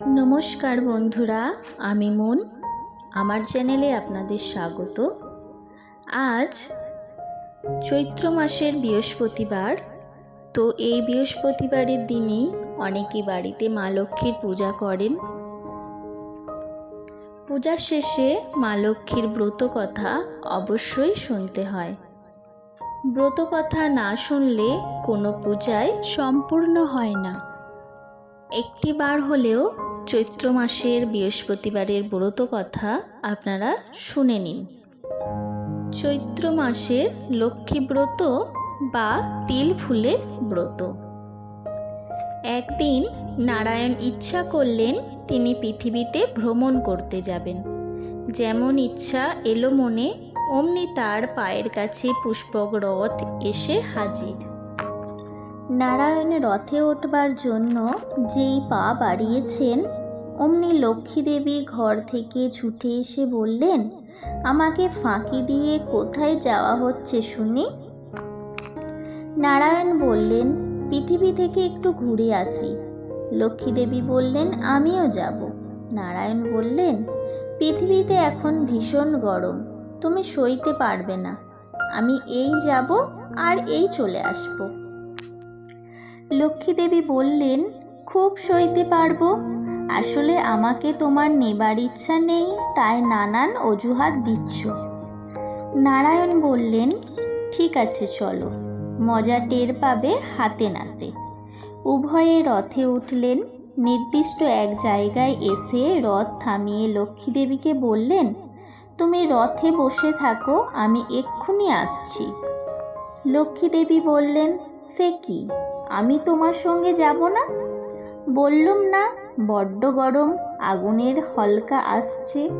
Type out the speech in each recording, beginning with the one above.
নমস্কার বন্ধুরা, আমি মন। আমার চ্যানেলে আপনাদের স্বাগত। আজ চৈত্র মাসের বৃহস্পতিবার। তো এই বৃহস্পতিবারের দিনেই অনেকে বাড়িতে মা লক্ষ্মীর পূজা করেন। পূজার শেষে মা লক্ষ্মীর ব্রত কথা অবশ্যই শুনতে হয়। ব্রত কথা না শুনলে কোনো পূজায় সম্পূর্ণ হয় না। একটি বার হলেও চৈত্র মাসের বৃহস্পতিবারের ব্রত কথা আপনারা শুনে নিন। চৈত্র মাসের লক্ষ্মী ব্রত বা তিল ফুলের ব্রত। একদিন নারায়ণ ইচ্ছা করলেন তিনি পৃথিবীতে ভ্রমণ করতে যাবেন। যেমন ইচ্ছা এলো মনে, অমনি তার পায়ের কাছে পুষ্পক রথ এসে হাজির। নারায়ণ রথে ওঠবার জন্য যেই পা বাড়িয়েছেন, অমনি লক্ষ্মী দেবী ঘর থেকে ছুটে এসে বললেন, আমাকে ফাঁকি দিয়ে কোথায় যাওয়া হচ্ছে শুনি? নারায়ণ বললেন, পৃথিবী থেকে একটু ঘুরে আসি। লক্ষ্মী দেবী বললেন, আমিও যাব। নারায়ণ বললেন, পৃথিবীতে এখন ভীষণ গরম, তুমি সইতে পারবে না। আমি এই যাব আর এই চলে আসব। লক্ষ্মী দেবী বললেন, খুব সইতে পারব। আসলে আমাকে তোমার নেবার ইচ্ছা নেই, তাই নানান অজুহাত দিচ্ছ। নারায়ণ বললেন, ঠিক আছে, চলো। মজা টের পাবে হাতে নাতে। উভয়ে রথে উঠলেন। নির্দিষ্ট এক জায়গায় এসে রথ থামিয়ে লক্ষ্মীদেবীকে বললেন, তুমি রথে বসে থাকো, আমি এক্ষুনি আসছি। লক্ষ্মীদেবী বললেন, সে কি? আমি তোমার সঙ্গে যাব না? বললুম না, বড্ড গরম, আগুনের হলকা আসছে।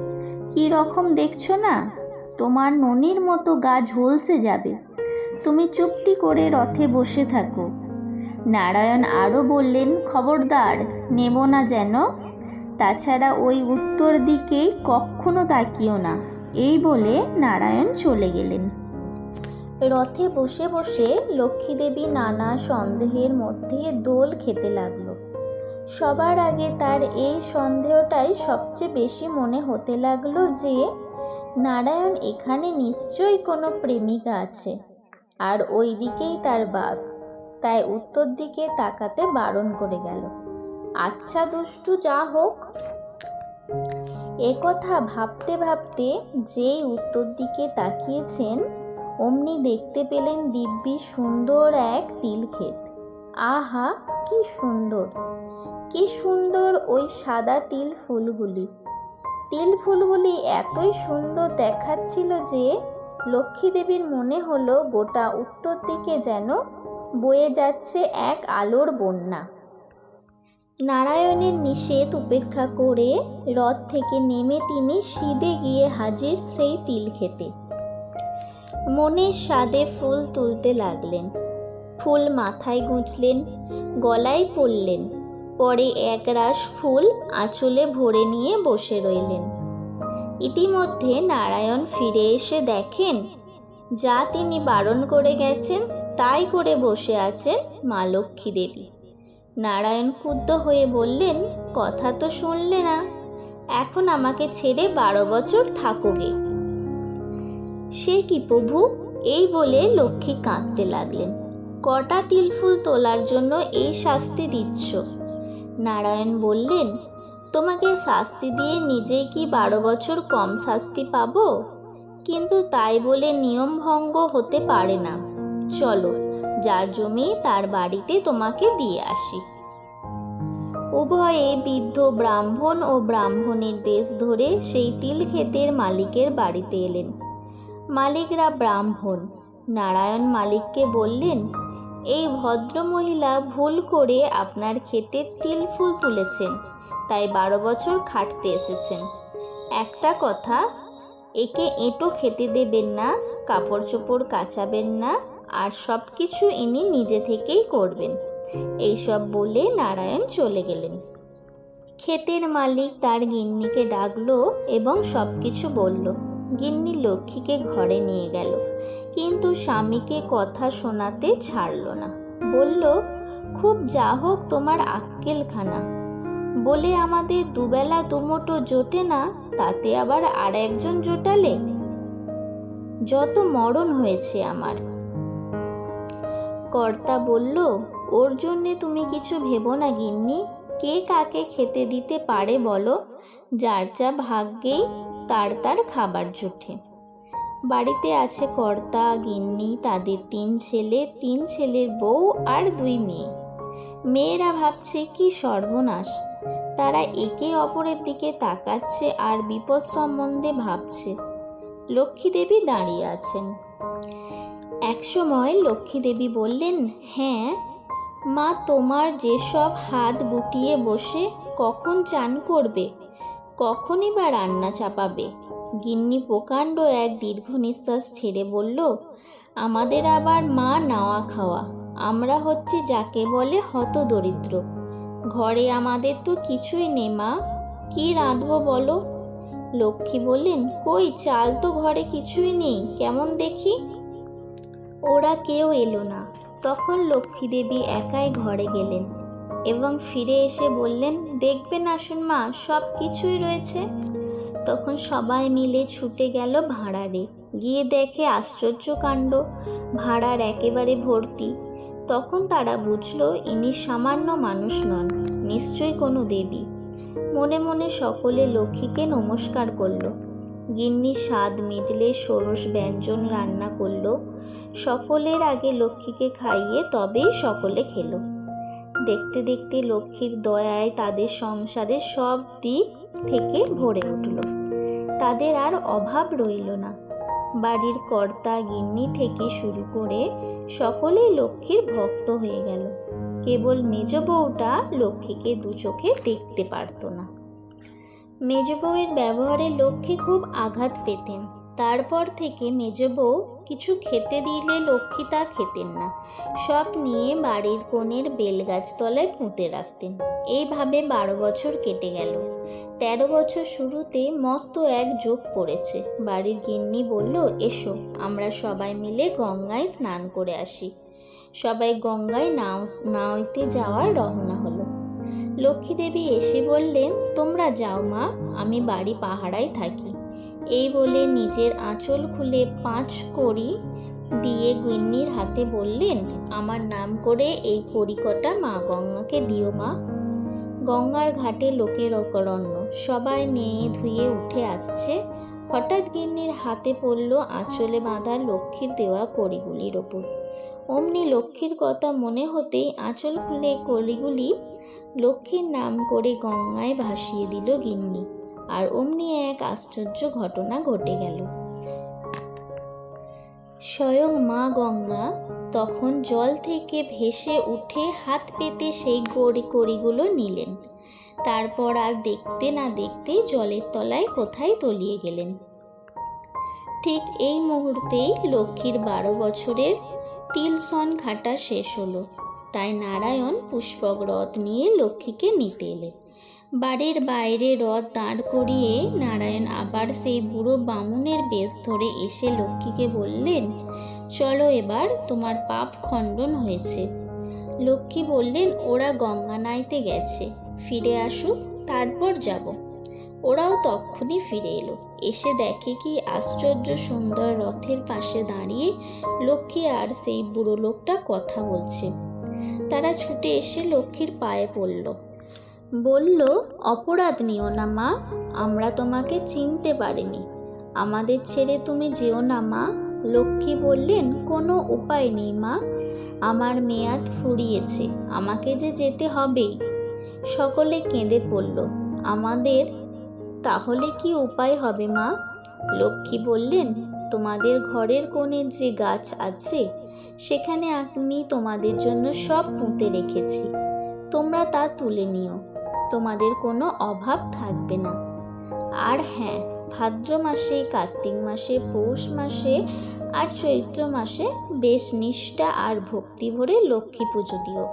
কি রকম দেখছ না? তোমার ননির মতো গা ঝলসে যাবে। তুমি চুপটি করে রথে বসে থাকো। নারায়ণ আরও বললেন, খবরদার, নেব না যেন। তাছাড়া ওই উত্তর দিকেই কখনো তাকিও না। এই বলে নারায়ণ চলে গেলেন। রথে বসে বসে লক্ষ্মী দেবী নানা সন্দেহের মধ্যে দোল খেতে লাগল। সবার আগে তার এই সন্দেহটাই সবচেয়ে বেশি মনে হতে লাগল যে, নারায়ণ এখানে নিশ্চয়ই কোনো প্রেমিকা আছে, আর ওই দিকেই তার বাস, তাই উত্তর দিকে তাকাতে বারণ করে গেল। আচ্ছা দুষ্টু, যা হোক। একথা ভাবতে ভাবতে যেই উত্তর দিকে তাকিয়েছেন অমনি দেখতে পেলেন দিব্যি সুন্দর এক তিল ক্ষেত আহা, কি সুন্দর! কি সুন্দর ওই সাদা তিল ফুলগুলি। তিল ফুলগুলি এতই সুন্দর দেখাচ্ছিল যে লক্ষ্মী দেবীর মনে হলো গোটা উত্তর দিকে যেন বয়ে যাচ্ছে এক আলোর বন্যা। নারায়ণের নিষেধ উপেক্ষা করে রথ থেকে নেমে তিনি সিদে গিয়ে হাজির সেই তিল খেতে মনের স্বাদে ফুল তুলতে লাগলেন। ফুল মাথায় গুঁজলেন, গলায় পরলেন পরে একরাশ ফুল আঁচলে ভরে নিয়ে বসে রইলেন। ইতিমধ্যে নারায়ণ ফিরে এসে দেখেন, যা তিনি বারণ করে গেছেন, তাই করে বসে আছেন মা লক্ষ্মী দেবী। নারায়ণ ক্ষুব্ধ হয়ে বললেন, কথা তো শুনলে না। এখন আমাকে ছেড়ে বারো বছর থাকোগে। সে কি প্রভু? এই বলে লক্ষ্মী কাঁদতে লাগলেন। কটা তিলফুল তোলার জন্য এই শাস্তি দিচ্ছ? নারায়ণ বললেন, তোমাকে শাস্তি দিয়ে নিজে কি বারো বছর কম শাস্তি পাব? কিন্তু তাই বলে নিয়ম ভঙ্গ হতে পারে না। চলো, যার জমি তার বাড়িতে তোমাকে দিয়ে আসি। উভয়ে বৃদ্ধ ব্রাহ্মণ ও ব্রাহ্মণের বেশ ধরে সেই তিল ক্ষেতের মালিকের বাড়িতে এলেন। মালিকরা ব্রাহ্মণ। নারায়ণ মালিককে বললেন, এই ভদ্রমহিলা ভুল করে আপনার ক্ষেতে তিল ফুল তুলেছেন, তাই বারো বছর খাটতে এসেছেন। একটা কথা, একে এঁটো খেতে দেবেন না কাপড় চোপড় কাচাবেন না, আর সব কিছু ইনি নিজে থেকেই করবেন। এইসব বলে নারায়ণ চলে গেলেন। ক্ষেতের মালিক তার গিন্নিকে ডাকলো এবং সব কিছু বলল গিন্নি লক্ষ্মীকে ঘরে নিয়ে গেল। কিন্তু স্বামীকে কথা শোনাতে ছাড়ল না। বলল, খুব যা হোক তোমার আক্কেলখানা। বলে আমাদের দুবেলা দুমোটো জোটে না, তাতে আবার আর একজন জোটালে? যত মরণ হয়েছে আমার। কর্তা বলল, ওর জন্যে তুমি কিছু ভেবো না গিন্নি। কে কাকে খেতে দিতে পারে বলো? যার যা ভাগ্যেই তার তার খাবার জোটে বাড়িতে আছে কর্তা, গিন্নি, তাদের তিন ছেলে, তিন ছেলের বউ আর দুই মেয়ে। মেয়েরা ভাবছে কি সর্বনাশ। তারা একে অপরের দিকে তাকাচ্ছে আর বিপদ সম্বন্ধে ভাবছে। লক্ষ্মী দেবী দাঁড়িয়ে আছেন। একসময় লক্ষ্মী দেবী বললেন হ্যাঁ মা তোমার যেসব হাত গুটিয়ে বসে কখন চান করবে? কখনই বা রান্না চাপাবে? গিন্নি প্রকাণ্ড এক দীর্ঘ নিঃশ্বাস ছেড়ে বলল, আমাদের আবার মা নাওয়া খাওয়া। আমরা হচ্ছে যাকে বলে হত দরিদ্র ঘরে আমাদের তো কিছুই নেই মা। কি রাঁধবো বলো? লক্ষ্মী বললেন, কই, চাল তো ঘরে কিছুই নেই। কেমন দেখি? ওরা কেউ এলো না। তখন লক্ষ্মী দেবী একাই ঘরে গেলেন। এবং ফিরে এসে বললেন, দেখবেন আসুন মা, সব কিছুই রয়েছে। তখন সবাই মিলে ছুটে গেল ভাঁড়ারে। গিয়ে দেখে আশ্চর্য কাণ্ড, ভাঁড়ার একেবারে ভর্তি। তখন তারা বুঝলো, ইনি সামান্য মানুষ নন, নিশ্চয়ই কোনো দেবী। মনে মনে সকলে লক্ষ্মীকে নমস্কার করল। গিন্নি স্বাদ মিটলে ষোড়শ ব্যঞ্জন রান্না করল। সকলের আগে লক্ষ্মীকে খাইয়ে তবেই সকলে খেলো। দেখতে দেখতে লক্ষ্মীর দয়ায় তাদের সংসারে সব দিক থেকে ভরে উঠল। তাদের আর অভাব রইল না। বাড়ির কর্তা গিন্নি থেকে শুরু করে সকলেই লক্ষ্মীর ভক্ত হয়ে গেল। কেবল মেজ বউটা লক্ষ্মীকে দু চোখে দেখতে পারত না। মেজ বউয়ের ব্যবহারে লক্ষ্মী খুব আঘাত পেতেন। তারপর থেকে মেজ বউ কিছু খেতে দিলে লক্ষ্মী তা খেতেন না। সব নিয়ে বাড়ির কোণের বেলগাছ তলায় পুঁতে রাখতেন। এইভাবে বারো বছর কেটে গেল। তেরো বছর শুরুতে মস্ত এক যোগ পড়েছে। বাড়ির গিন্নি বলল, এসো, আমরা সবাই মিলে গঙ্গায় স্নান করে আসি। সবাই গঙ্গায় নাও নাওইতে যাওয়ার রওনা হলো। লক্ষ্মী দেবী এসে বললেন, তোমরা যাও মা, আমি বাড়ি পাহারায় থাকি। এই বলে নিজের আঁচল খুলে পাঁচ কড়ি দিয়ে গিন্নির হাতে বললেন, আমার নাম করে এই কড়িকটা মা গঙ্গাকে দিও মা। গঙ্গার ঘাটে লোকের অকরণ্য, সবাই নেয়ে ধুয়ে উঠে আসছে। হঠাৎ গিন্নির হাতে পড়ল আঁচলে বাঁধা লক্ষ্মীর দেওয়া কড়িগুলির ওপর। অমনি লক্ষ্মীর কথা মনে হতেই আঁচল খুলে কড়িগুলি লক্ষ্মীর নাম করে গঙ্গায় ভাসিয়ে দিল গিন্নি। আর অমনি এক আশ্চর্য ঘটনা ঘটে গেল। স্বয়ং মা গঙ্গা তখন জল থেকে ভেসে উঠে হাত পেতে সেই গড়ি কড়িগুলো নিলেন। তারপর আর দেখতে না দেখতেই জলের তলায় কোথায় তলিয়ে গেলেন। ঠিক এই মুহূর্তেই লক্ষ্মীর বারো বছরের তিলসন ঘাটা শেষ হলো। তাই নারায়ণ পুষ্পক রথ নিয়ে লক্ষ্মীকে নিতে এলেন। বাড়ির বাইরে রথ দাঁড় করিয়ে নারায়ণ আবার সেই বুড়ো বামুনের বেশ ধরে এসে লক্ষ্মীকে বললেন, চলো এবার, তোমার পাপ খণ্ডন হয়েছে। লক্ষ্মী বললেন, ওরা গঙ্গা নাইতে গেছে, ফিরে আসুক, তারপর যাব। ওরাও তক্ষুনি ফিরে এলো। এসে দেখে কি আশ্চর্য সুন্দর রথের পাশে দাঁড়িয়ে লক্ষ্মী আর সেই বুড়ো লোকটা কথা বলছে। তারা ছুটে এসে লক্ষ্মীর পায়ে পড়ল। বলল, অপরাধ নিও না মা, আমরা তোমাকে চিনতে পারিনি। আমাদের ছেড়ে তুমি যেও না মা, লক্ষ্মী বললেন, কোনো উপায় নেই মা, আমার মেয়াদ ফুরিয়েছে, আমাকে যে যেতে হবেই সকলে কেঁদে পড়ল, আমাদের তাহলে কি উপায় হবে মা লক্ষ্মী বললেন, তোমাদের ঘরের কোণে যে গাছ আছে, সেখানে আমি তোমাদের জন্য সব পুঁতে রেখেছি। তোমরা তা তুলে নিও। তোমাদের কোনো অভাব থাকবে না। আর হ্যাঁ ভাদ্র মাসে, কার্তিক মাসে, পৌষ মাসে আর চৈত্র মাসে বেশ নিষ্ঠা আর ভক্তি ভরে লক্ষ্মী পুজো দিও।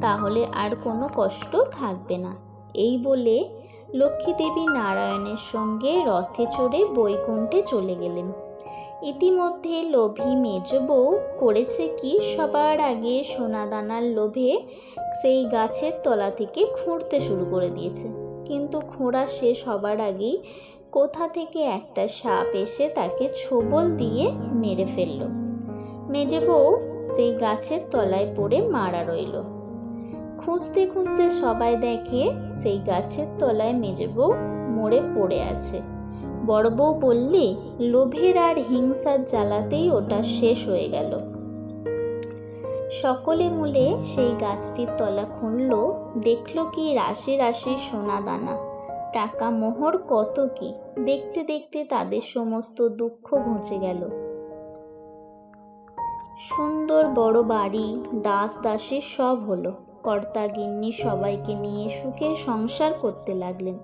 তাহলে আর কোনো কষ্ট থাকবে না। এই বলে লক্ষ্মী দেবী নারায়ণের সঙ্গে রথে চড়ে বৈকুণ্ঠে চলে গেলেন। ইতিমধ্যে লোভী মেজ বউ করেছে কি সবার আগে সোনাদানার লোভে সেই গাছের তলা থেকে খুঁড়তে শুরু করে দিয়েছে। কিন্তু খোঁড়া শেষ হবার আগেই কোথা থেকে একটা সাপ এসে তাকে ছোবল দিয়ে মেরে ফেলল। মেজে বউ সেই গাছের তলায় পড়ে মারা রইল। খুঁজতে খুঁজতে সবাই দেখে সেই গাছের তলায় মেজে বউ মরে পড়ে আছে। বড় বউ বললে, লোভের আর হিংসার জ্বালাতেই ওটা শেষ হয়ে গেল। সকলে মিলে সেই গাছটির তলা খুঁড়ল, দেখল কি রাশি রাশি সোনা দানা। টাকা মোহর কত কি? দেখতে দেখতে তাদের সমস্ত দুঃখ ঘুচে গেল। সুন্দর বড় বাড়ি, দাস দাসী সব হলো। কর্তা গিন্নি সবাইকে নিয়ে সুখে সংসার করতে লাগলেন।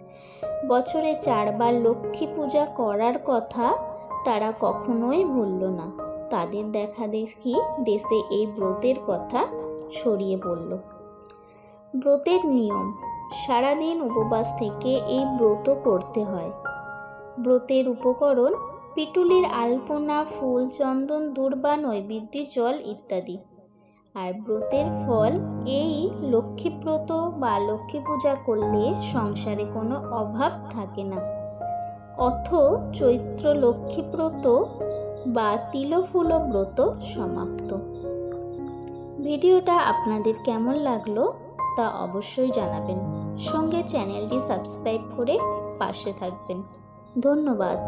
বছরে চারবার লক্ষ্মী পূজা করার কথা তারা কখনোই ভুলল না। তাদের দেখা দেখি দেশে এই ব্রতের কথা ছড়িয়ে পড়ল। ব্রতের নিয়ম, সারাদিন উপবাস থেকে এই ব্রত করতে হয়। ব্রতের উপকরণ, পিটুলির আলপনা, ফুল, চন্দন, দূর্বা, নৈবেদ্য, জল ইত্যাদি। আর ব্রতের ফল এই লক্ষ্মীব্রত বা লক্ষ্মী পূজা করলে সংসারে কোনো অভাব থাকে না। অথ চৈত্র লক্ষ্মীব্রত বা তিলফুল ব্রত সমাপ্ত। ভিডিওটা আপনাদের কেমন লাগল তা অবশ্যই জানাবেন। সঙ্গে চ্যানেলটি সাবস্ক্রাইব করে পাশে থাকবেন। ধন্যবাদ।